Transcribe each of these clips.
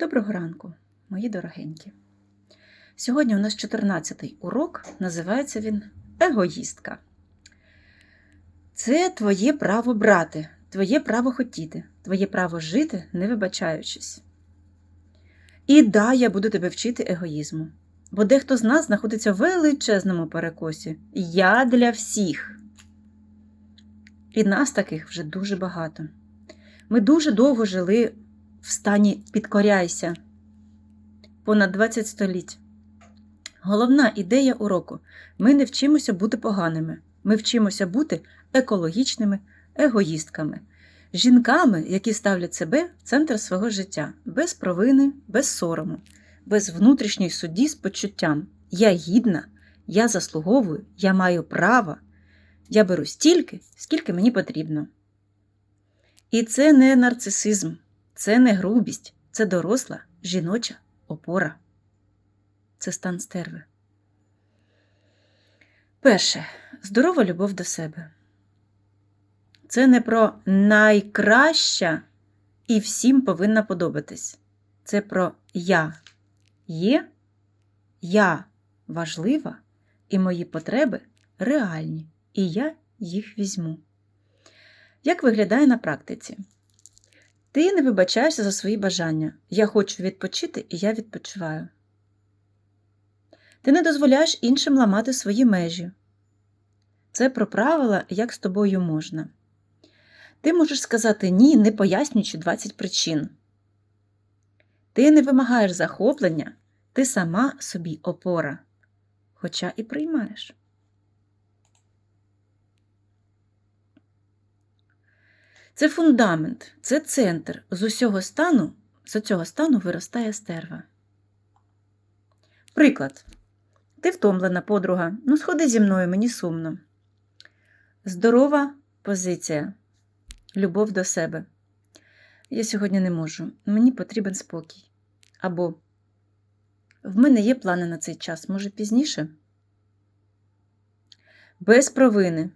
Доброго ранку, мої дорогенькі. Сьогодні у нас 14-й урок, називається він Егоїстка. Це твоє право брати, твоє право хотіти, твоє право жити, не вибачаючись. І да, я буду тебе вчити егоїзму, бо дехто з нас знаходиться в величезному перекосі. Я для всіх. І нас таких вже дуже багато. Ми дуже довго жили в стані підкоряйся понад 20 століть. Головна ідея уроку ми не вчимося бути поганими, ми вчимося бути екологічними егоїстками, жінками, які ставлять себе в центр свого життя, без провини, без сорому, без внутрішньої судді з почуттям. Я гідна, я заслуговую, я маю право, я беру стільки, скільки мені потрібно. І це не нарцисизм, це не грубість, це доросла жіноча опора. Це стан стерви. Перше. Здорова любов до себе. Це не про найкраща і всім повинна подобатись. Це про я є, я важлива, і мої потреби реальні, і я їх візьму. Як виглядає на практиці? Ти не вибачаєшся за свої бажання. Я хочу відпочити, і я відпочиваю. Ти не дозволяєш іншим ламати свої межі. Це про правила, як з тобою можна. Ти можеш сказати ні, не пояснюючи 20 причин. Ти не вимагаєш захоплення, ти сама собі опора, хоча і приймаєш. Це фундамент, це центр. З усього стану, з цього стану виростає стерва. Приклад. Ти втомлена, подруга. Ну, сходи зі мною, мені сумно. Здорова позиція. Любов до себе. Я сьогодні не можу. Мені потрібен спокій. Або в мене є плани на цей час, може пізніше? Без провини,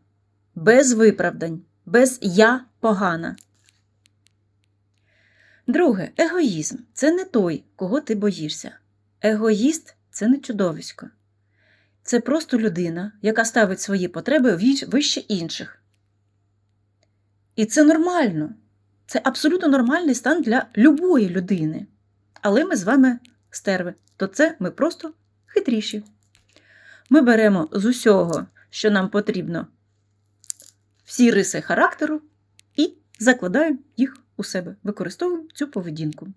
без виправдань, без я погана. Друге, егоїзм це не той, кого ти боїшся. Егоїст це не чудовисько. Це просто людина, яка ставить свої потреби вище інших. І це нормально. Це абсолютно нормальний стан для любої людини. Але ми з вами стерви, то це ми просто хитріші. Ми беремо з усього, що нам потрібно, всі риси характеру і закладаємо їх у себе, використовуємо цю поведінку.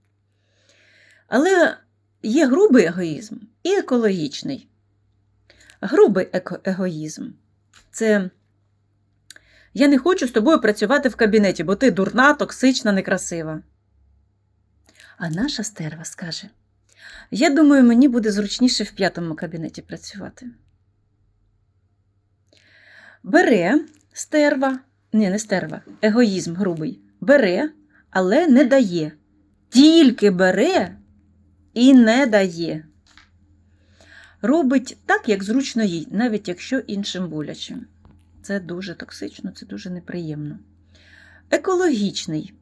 Але є грубий егоїзм і екологічний. Грубий егоїзм це я не хочу з тобою працювати в кабінеті, бо ти дурна, токсична, некрасива. А наша стерва скаже: Я думаю, мені буде зручніше в п'ятому кабінеті працювати. Бере стерва, не, не стерва, егоїзм грубий, бере, але не дає. Тільки бере і не дає. Робить так, як зручно їй, навіть якщо іншим боляче. Це дуже токсично, це дуже неприємно. Екологічний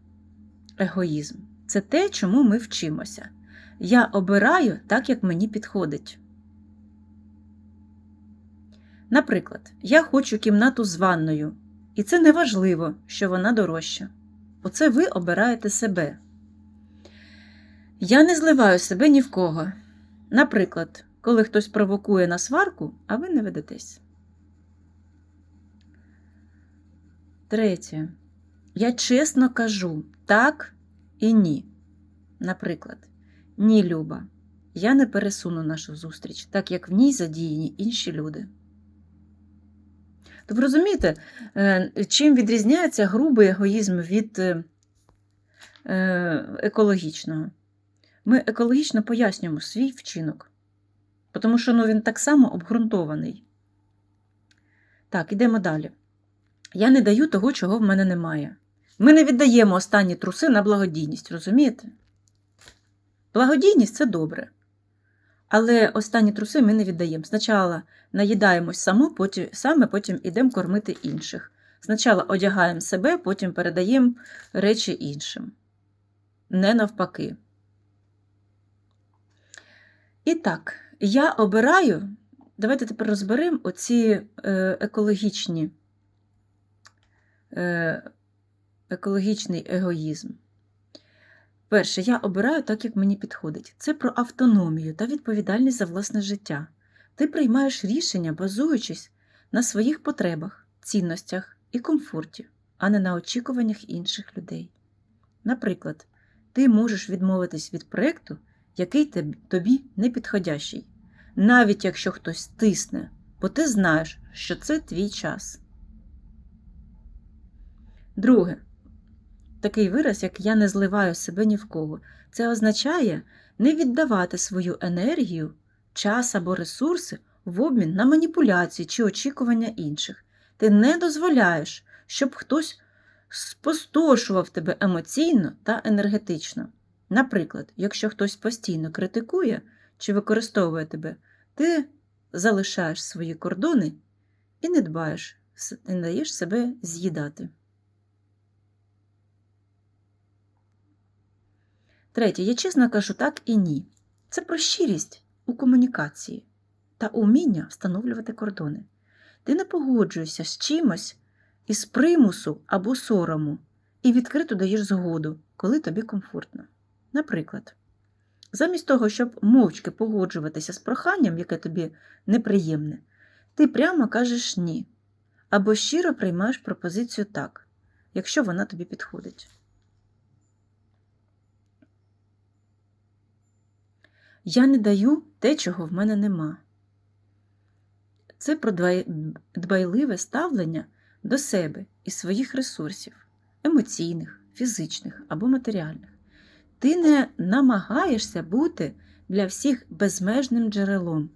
егоїзм це те, чому ми вчимося. Я обираю так, як мені підходить. Наприклад, я хочу кімнату з ванною, і це не важливо, що вона дорожча. Оце ви обираєте себе. Я не зливаю себе ні в кого. Наприклад, коли хтось провокує на сварку, а ви не ведетесь. Третє. Я чесно кажу так і ні. Наприклад, ні, Люба, я не пересуну нашу зустріч, так як в ній задіяні інші люди. То ви розумієте, е, чим відрізняється грубий егоїзм від е, екологічного? Ми екологічно пояснюємо свій вчинок, тому що ну, він так само обґрунтований. Так, ідемо далі. Я не даю того, чого в мене немає. Ми не віддаємо останні труси на благодійність, розумієте? Благодійність це добре. Але останні труси ми не віддаємо. Спочатку наїдаємось само, потім, саме, потім йдемо кормити інших. Спочатку одягаємо себе, потім передаємо речі іншим. Не навпаки. І так, я обираю. Давайте тепер розберемо оці е, екологічні, е, екологічний егоїзм. Перше, я обираю так, як мені підходить. Це про автономію та відповідальність за власне життя. Ти приймаєш рішення, базуючись на своїх потребах, цінностях і комфорті, а не на очікуваннях інших людей. Наприклад, ти можеш відмовитись від проєкту, який тобі не підходящий, навіть якщо хтось тисне, бо ти знаєш, що це твій час. Друге, такий вираз, як я не зливаю себе ні в кого. Це означає не віддавати свою енергію, час або ресурси в обмін на маніпуляції чи очікування інших. Ти не дозволяєш, щоб хтось спустошував тебе емоційно та енергетично. Наприклад, якщо хтось постійно критикує чи використовує тебе, ти залишаєш свої кордони і не дбаєш, не даєш себе з'їдати. Третє, я чесно кажу так і ні. Це про щирість у комунікації та уміння встановлювати кордони. Ти не погоджуєшся з чимось із примусу або сорому і відкрито даєш згоду, коли тобі комфортно. Наприклад, замість того, щоб мовчки погоджуватися з проханням, яке тобі неприємне, ти прямо кажеш ні, або щиро приймаєш пропозицію так, якщо вона тобі підходить. Я не даю те, чого в мене нема. Це про дбайливе ставлення до себе і своїх ресурсів емоційних, фізичних або матеріальних. Ти не намагаєшся бути для всіх безмежним джерелом,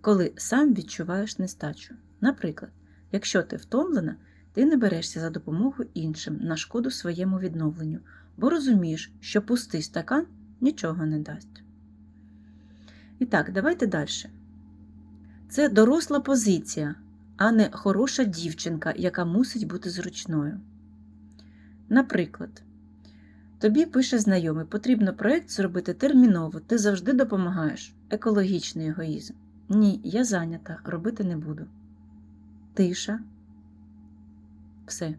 коли сам відчуваєш нестачу. Наприклад, якщо ти втомлена, ти не берешся за допомогу іншим на шкоду своєму відновленню, бо розумієш, що пустий стакан нічого не дасть. І так, давайте далі. Це доросла позиція, а не хороша дівчинка, яка мусить бути зручною. Наприклад, тобі пише знайомий, потрібно проєкт зробити терміново, ти завжди допомагаєш. Екологічний егоїзм. Ні, я зайнята, робити не буду. Тиша. Все.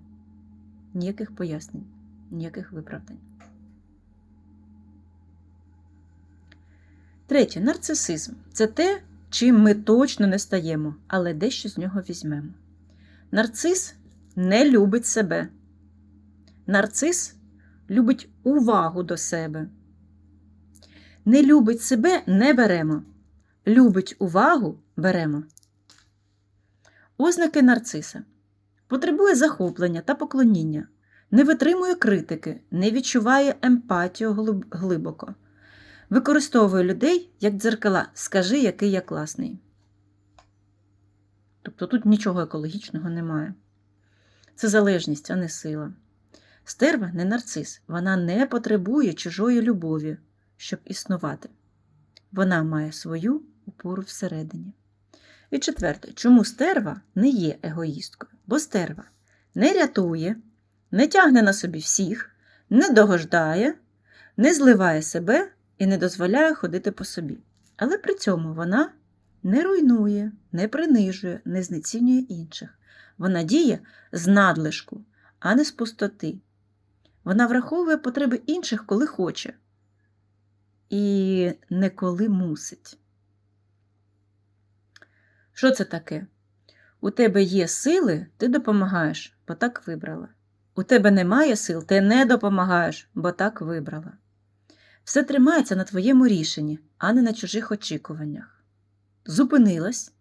Ніяких пояснень, ніяких виправдань. Третє нарцисизм це те, чим ми точно не стаємо, але дещо з нього візьмемо. Нарцис не любить себе. Нарцис любить увагу до себе. Не любить себе не беремо. Любить увагу беремо. Ознаки нарциса потребує захоплення та поклоніння, не витримує критики, не відчуває емпатію глибоко. Використовує людей як дзеркала. Скажи, який я класний. Тобто тут нічого екологічного немає. Це залежність, а не сила. Стерва не нарцис. Вона не потребує чужої любові, щоб існувати. Вона має свою опору всередині. І четверте, чому стерва не є егоїсткою? Бо стерва не рятує, не тягне на собі всіх, не догождає, не зливає себе і не дозволяє ходити по собі. Але при цьому вона не руйнує, не принижує, не знецінює інших. Вона діє з надлишку, а не з пустоти. Вона враховує потреби інших, коли хоче, і не коли мусить. Що це таке? У тебе є сили, ти допомагаєш, бо так вибрала. У тебе немає сил, ти не допомагаєш, бо так вибрала. Все тримається на твоєму рішенні, а не на чужих очікуваннях. Зупинилась,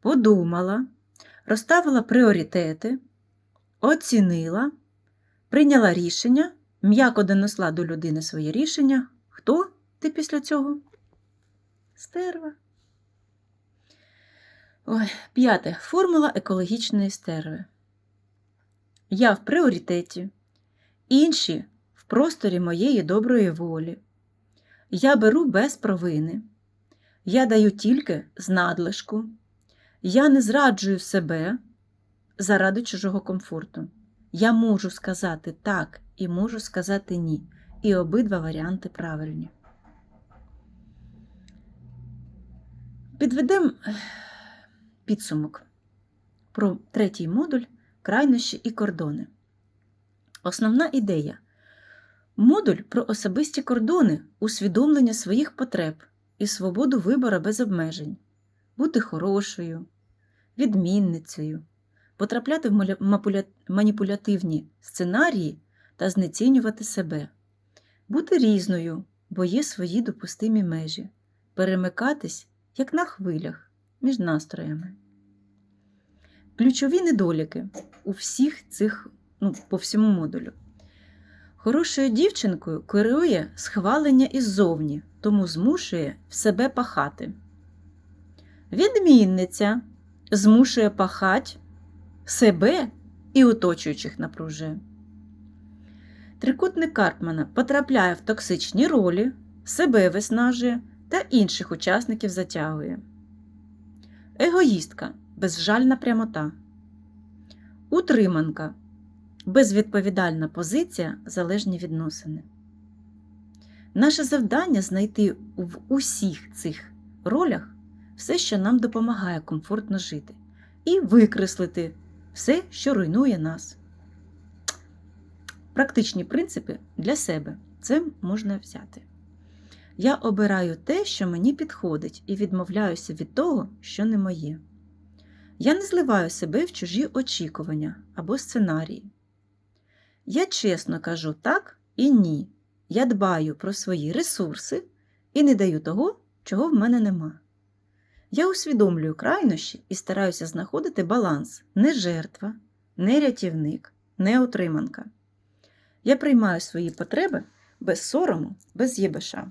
подумала, розставила пріоритети, оцінила, прийняла рішення, м'яко донесла до людини своє рішення. Хто ти після цього? Стерва. Ой, п'яте. Формула екологічної стерви. Я в пріоритеті. Інші в просторі моєї доброї волі. Я беру без провини. Я даю тільки з надлишку. Я не зраджую себе заради чужого комфорту. Я можу сказати так і можу сказати ні. І обидва варіанти правильні. Підведемо підсумок про третій модуль крайнощі і кордони. Основна ідея. Модуль про особисті кордони, усвідомлення своїх потреб і свободу вибору без обмежень, бути хорошою, відмінницею, потрапляти в маніпулятивні сценарії та знецінювати себе, бути різною, бо є свої допустимі межі, перемикатись, як на хвилях, між настроями. Ключові недоліки у всіх цих, ну, по всьому модулю. Хорошою дівчинкою керує схвалення іззовні, тому змушує в себе пахати. Відмінниця змушує пахать себе і оточуючих напружує. Трикутник Карпмана потрапляє в токсичні ролі, себе виснажує та інших учасників затягує. Егоїстка безжальна прямота. Утриманка безвідповідальна позиція, залежні відносини. Наше завдання знайти в усіх цих ролях все, що нам допомагає комфортно жити, і викреслити все, що руйнує нас. Практичні принципи для себе це можна взяти. Я обираю те, що мені підходить, і відмовляюся від того, що не моє. Я не зливаю себе в чужі очікування або сценарії. Я чесно кажу так і ні. Я дбаю про свої ресурси і не даю того, чого в мене нема. Я усвідомлюю крайнощі і стараюся знаходити баланс не жертва, не рятівник, не отриманка. Я приймаю свої потреби без сорому, без єбеша.